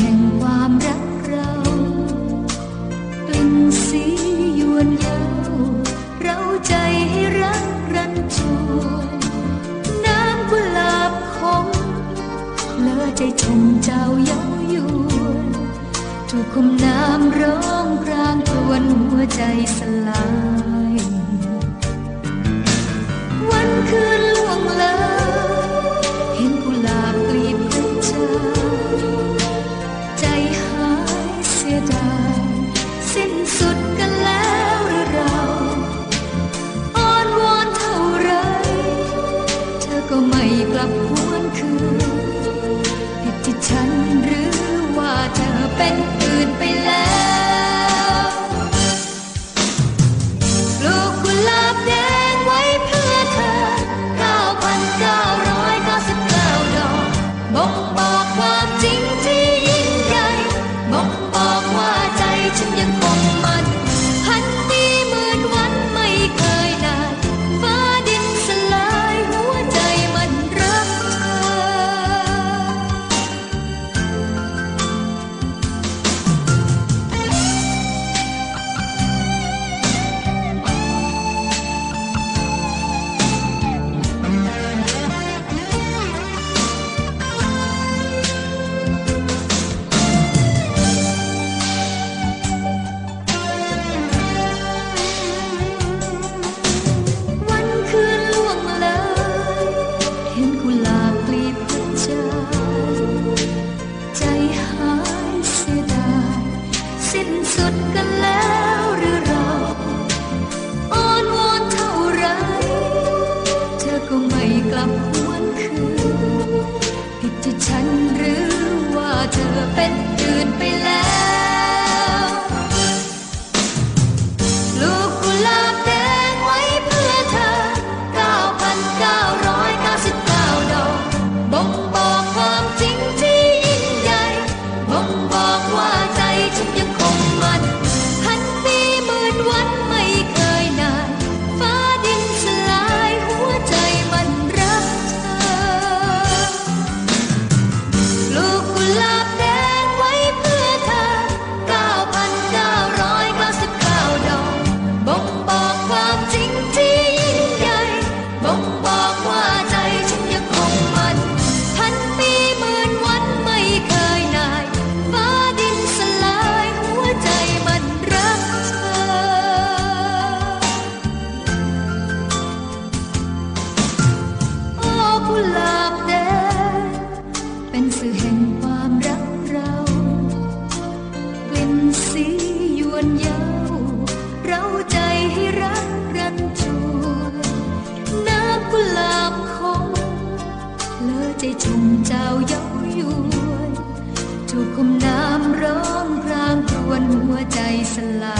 แห่งความรักเรากลิ่นสียวนเย้าเราใจให้รักรันชวนน้ำกุหลาบขมเลอใจชมเจ้าเย้ายวนถูกคมน้ำร้องครางควนหัวใจสลาย สุดกันแล้ว ใจชุ่มเจ้าเย้ายวนถูกคุมน้ำร้องพรางครวนหัวใจสลาย